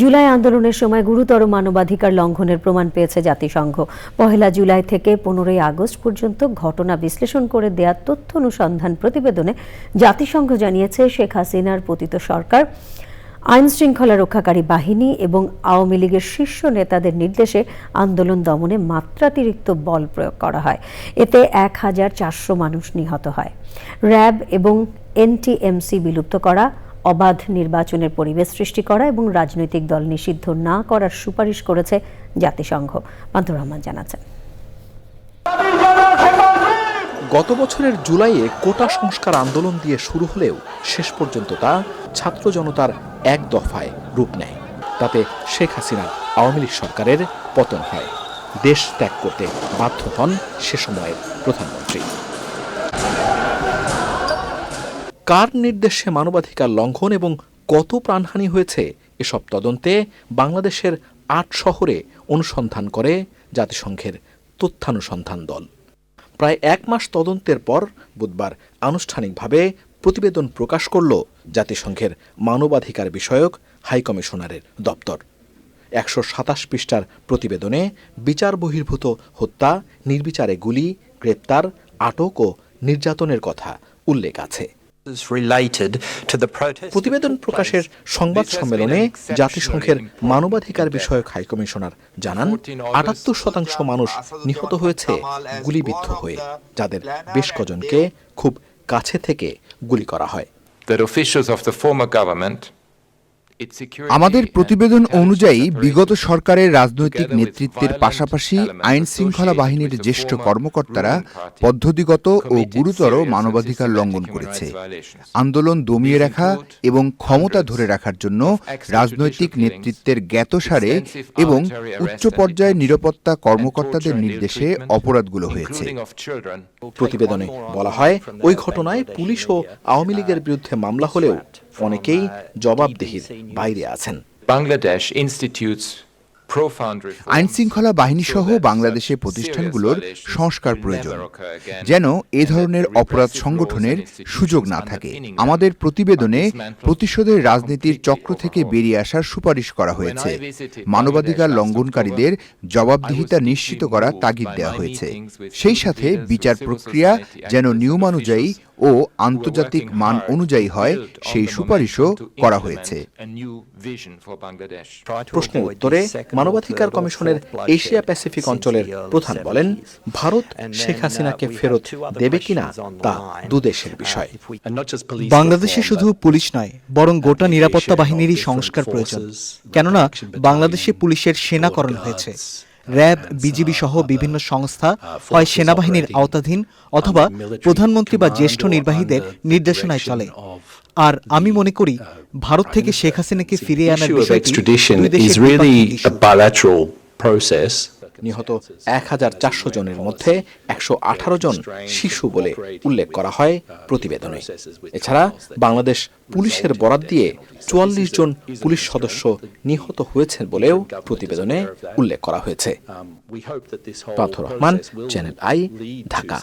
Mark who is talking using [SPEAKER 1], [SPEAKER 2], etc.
[SPEAKER 1] জুলাই আন্দোলনের সময় গুরুতর মানবাধিকার লঙ্ঘনের প্রমাণ পেয়েছে জাতিসংঘ। পহেলা জুলাই থেকে পনেরোই আগস্ট পর্যন্ত ঘটনা বিশ্লেষণ করে দেয়া তথ্য অনুসন্ধান প্রতিবেদনে জাতিসংঘ জানিয়েছে, শেখ হাসিনার পতিত সরকার, আইন শৃঙ্খলা রক্ষাকারী বাহিনী এবং আওয়ামী লীগের শীর্ষ নেতাদের নির্দেশে আন্দোলন দমনে মাত্রাতিরিক্ত বল প্রয়োগ করা হয়। এতে এক হাজার চারশো মানুষ নিহত হয়। র্যাব এবং এনটিএমসি বিলুপ্ত করা অবাধ নির্বাচনের পরিবেশ সৃষ্টি করা এবং রাজনৈতিক দল নিষিদ্ধ না করার সুপারিশ করেছে জাতিসংঘ। মান্তুর রহমান জানাচ্ছেন।
[SPEAKER 2] গত বছরের জুলাইয়ে কোটা সংস্কার আন্দোলন দিয়ে শুরু হলেও শেষ পর্যন্ত তা ছাত্র জনতার এক দফায় রূপ নেয়। তাতে শেখ হাসিনা আওয়ামী লীগ সরকারের পতন হয়। দেশ ত্যাগ করতে বাধ্য হন সে সময়ের প্রধানমন্ত্রী। কার নির্দেশে মানবাধিকার লঙ্ঘন এবং কত প্রাণহানি হয়েছে, এসব তদন্তে বাংলাদেশের আট শহরে অনুসন্ধান করে জাতিসংঘের তথ্যানুসন্ধান দল। প্রায় এক মাস তদন্তের পর বুধবার আনুষ্ঠানিকভাবে প্রতিবেদন প্রকাশ করল জাতিসংঘের মানবাধিকার বিষয়ক হাইকমিশনারের দপ্তর। একশো সাতাশ পৃষ্ঠার প্রতিবেদনে বিচার বহির্ভূত হত্যা, নির্বিচারে গুলি, গ্রেপ্তার, আটক ও নির্যাতনের কথা উল্লেখ আছে।
[SPEAKER 3] Related to the protest
[SPEAKER 2] প্রতিবেদন প্রকাশের সংবাদ সম্মেলনে জাতিসংঘের মানবাধিকার বিষয়ক হাইকমিশনার জানান আটাত্তর শতাংশ মানুষ নিহত হয়েছে গুলিবিদ্ধ হয়ে যাদের বেশ কজনকে খুব কাছে থেকে গুলি করা হয়।
[SPEAKER 4] That officials of the former government its security
[SPEAKER 5] আমাদের প্রতিবেদন অনুযায়ী বিগত সরকারের রাজনৈতিক নেতৃত্বের পাশাপাশি আইন শৃঙ্খলা বাহিনীর জ্যেষ্ঠ কর্মকর্তারা পদ্ধতিগত ও গুরুতর মানবাধিকার লঙ্ঘন করেছে। আন্দোলন দমিয়ে রাখা এবং ক্ষমতা ধরে রাখার জন্য রাজনৈতিক নেতৃত্বের জ্ঞাতসারে এবং উচ্চ পর্যায়ে নিরাপত্তা কর্মকর্তাদের নির্দেশে অপরাধগুলো হয়েছে।
[SPEAKER 2] প্রতিবেদনে বলা হয় ওই ঘটনায় পুলিশ ও আওয়ামী লীগের বিরুদ্ধে মামলা হলেও অনেকেই জবাবদেহির বাইরে আছেন।
[SPEAKER 4] বাংলাদেশ ইনস্টিটিউটস
[SPEAKER 5] আইন শৃঙ্খলা বাহিনী সহ
[SPEAKER 4] বাংলাদেশে
[SPEAKER 5] প্রতিষ্ঠানগুলোর সংস্কার প্রয়োজন। যেন এ ধরনের অপরাধ সংগঠনের সুযোগ না থাকে। আমাদের প্রতিবেদনে প্রতিশোধের রাজনীতির চক্র থেকে বেরিয়ে আসার সুপারিশ করা হয়েছে। মানবাধিকার লঙ্ঘনকারীদের জবাবদিহিতা নিশ্চিত
[SPEAKER 4] করার
[SPEAKER 5] তাগিদ দেওয়া হয়েছে। সেই সাথে বিচার প্রক্রিয়া যেন
[SPEAKER 4] নিয়মানুযায়ী
[SPEAKER 5] ও আন্তর্জাতিক মান অনুযায়ী হয়, সেই সুপারিশও করা হয়েছে.
[SPEAKER 2] প্রশ্নের উত্তরে, মানবাধিকার কমিশনের এশিয়া প্যাসিফিক অঞ্চলের প্রধান বলেন, ভারত শেখ হাসিনাকে ফেরত দেবে কিনা তা দুদেশের বিষয়।
[SPEAKER 6] বাংলাদেশে শুধু পুলিশ নয়, বরং গোটা নিরাপত্তা বাহিনীরই সংস্কার প্রয়োজন। কেননা, বাংলাদেশে পুলিশের সেনাকরণ হয়েছে। র্যাব বিজিবি সহ বিভিন্ন সংস্থা হয় সেনাবাহিনীর আওতাধীন অথবা প্রধানমন্ত্রী বা জ্যেষ্ঠ নির্বাহীদের নির্দেশনায় চলে। আর আমি মনে করি ভারত থেকে শেখ হাসিনাকে ফিরিয়ে আনার বিষয়টি দুই দেশের
[SPEAKER 2] নিহত এক হাজার চারশো জনের মধ্যে একশো আঠারো জন শিশু বলে উল্লেখ করা হয় প্রতিবেদনে। এছাড়া বাংলাদেশ পুলিশের বরাত দিয়ে চুয়াল্লিশ জন পুলিশ সদস্য নিহত হয়েছেন বলেও প্রতিবেদনে উল্লেখ করা হয়েছে।
[SPEAKER 3] Um,
[SPEAKER 2] পাথর রহমান চ্যানেল আই ঢাকা।